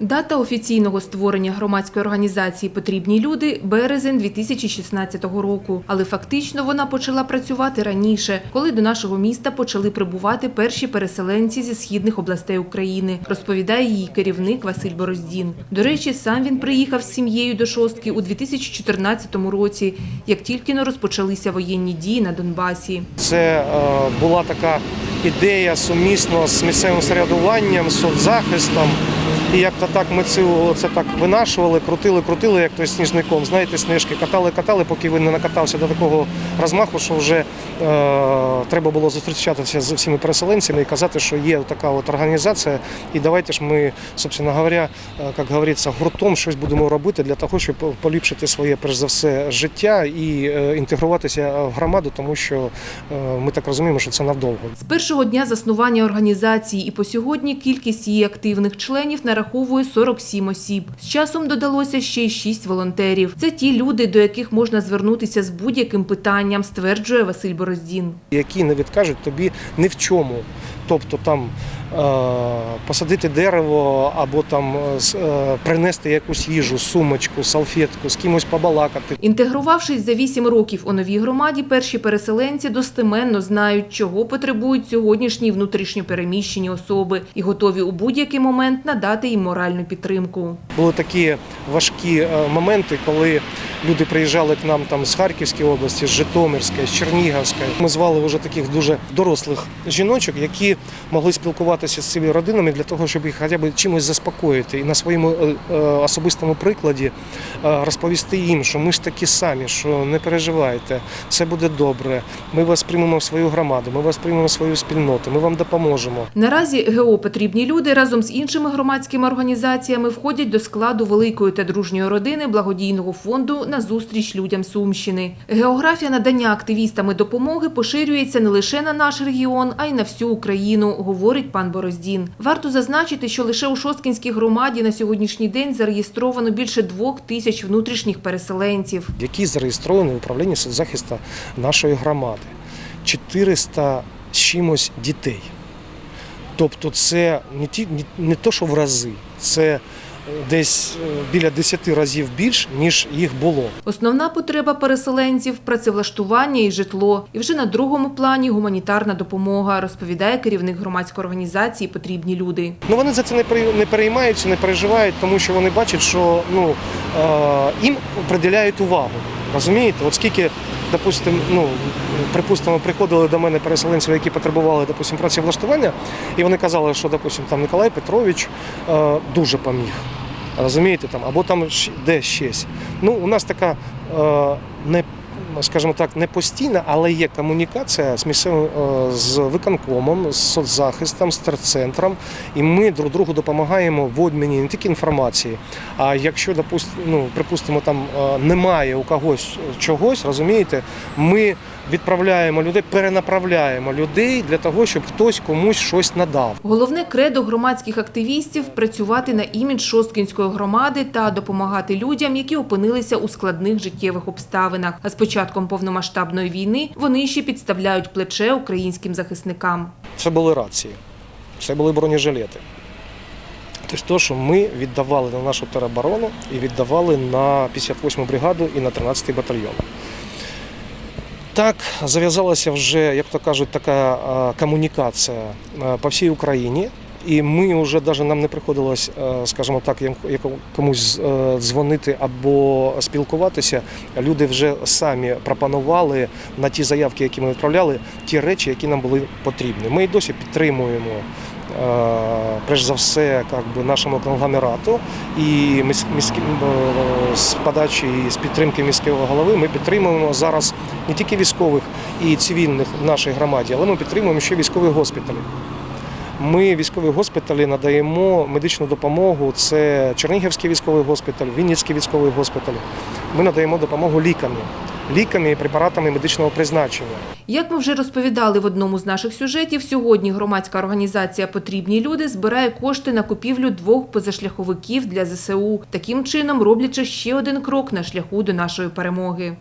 Дата офіційного створення громадської організації Потрібні люди березень 2016 року. Але фактично вона почала працювати раніше, коли до нашого міста почали прибувати перші переселенці зі східних областей України, розповідає її керівник Василь Бороздін. До речі, сам він приїхав з сім'єю до шостки у 2014 році, як тільки розпочалися воєнні дії на Донбасі. Це е, була така ідея сумісно з місцевим середуванням, соцзахистом. І як то так ми цю це так винашували, крутили, крутили, як той сніжником. Знаєте, сніжки катали, катали, поки він не накатався до такого розмаху, що вже е, треба було зустрічатися з всіми переселенцями і казати, що є така от організація, і давайте ж ми, собственно говоря, е, як говориться, гуртом щось будемо робити для того, щоб поліпшити своє, перш за все, життя і е, інтегруватися в громаду, тому що е, ми так розуміємо, що це навдовго. З першого дня заснування організації і по сьогодні кількість її активних членів нараховує 47 осіб. З часом додалося ще й 6 волонтерів. Це ті люди, до яких можна звернутися з будь-яким питанням, стверджує Василь Бороздін. які не відкажуть тобі ні в чому. Тобто там посадити дерево або там е, е, принести якусь їжу, сумочку, салфетку, з кимось побалакати. Інтегрувавшись за 8 років у новій громаді, перші переселенці достеменно знають, чого потребують сьогоднішні внутрішньо переміщені особи і готові у будь-який момент надати їм моральну підтримку. Були такі важкі е, моменти, коли люди приїжджали к нам там з Харківської області, з Житомирської, з Чернігівської. Ми звали вже таких дуже дорослих жіночок, які могли спілкуватися з цими родинами для того, щоб їх хоча б чимось заспокоїти і на своєму е, е, особистому прикладі е, розповісти їм, що ми ж такі самі, що не переживайте, все буде добре. Ми вас приймемо в свою громаду, ми вас приймемо в свою спільноту, ми вам допоможемо. Наразі ГО «Потрібні люди» разом з іншими громадськими організаціями входять до складу великої та дружньої родини благодійного фонду на зустріч людям Сумщини. Географія надання активістами допомоги поширюється не лише на наш регіон, а й на всю Україну, говорить пан Бороздін. Варто зазначити, що лише у Шосткінській громаді на сьогоднішній день зареєстровано більше двох тисяч внутрішніх переселенців. які зареєстровані в управлінні соцзахисту нашої громади. 400 з чимось дітей. Тобто це не, ті, не, не то, що в рази, це десь е, біля 10 разів більш, ніж їх було. Основна потреба переселенців працевлаштування і житло. І вже на другому плані гуманітарна допомога, розповідає керівник громадської організації Потрібні люди. Ну вони за це не перей- не переймаються, не переживають, тому що вони бачать, що ну, е, їм приділяють увагу. Розумієте? От скільки, допустим, ну, припустимо, приходили до мене переселенців, які потребували, допустим, працевлаштування, і вони казали, що, допустим, там Николай Петрович е, дуже поміг. Розумієте, там, або там де щось. Ну, у нас така е, скажімо так, не постійна, але є комунікація з місцевим е, з виконкомом, з соцзахистом, з терцентром, і ми друг другу допомагаємо в обміні не тільки інформації. А якщо ну, припустимо, там е, немає у когось чогось, розумієте, ми відправляємо людей, перенаправляємо людей для того, щоб хтось комусь щось надав. Головне кредо громадських активістів працювати на імідж Шосткінської громади та допомагати людям, які опинилися у складних життєвих обставинах. А з початком повномасштабної війни вони ще підставляють плече українським захисникам. Це були рації, це були бронежилети. Тобто, те, що ми віддавали на нашу тероборону і віддавали на 58-му бригаду і на 13-й батальйон. Так зав'язалася вже, як то кажуть, така комунікація по всій Україні. І ми вже навіть нам не приходилось, е, скажімо так, комусь е, дзвонити або спілкуватися. Люди вже самі пропонували на ті заявки, які ми відправляли, ті речі, які нам були потрібні. Ми і досі підтримуємо. е, Перш за все, как би, нашому конгломерату і міс- міським з подачі і з підтримки міського голови ми підтримуємо зараз не тільки військових і цивільних в нашій громаді, але ми підтримуємо ще військові госпіталі. Ми військові госпіталі надаємо медичну допомогу. Це Чернігівський військовий госпіталь, Вінницький військовий госпіталь. Ми надаємо допомогу ліками, ліками і препаратами медичного призначення. Як ми вже розповідали в одному з наших сюжетів, сьогодні громадська організація Потрібні люди збирає кошти на купівлю двох позашляховиків для ЗСУ, таким чином роблячи ще один крок на шляху до нашої перемоги.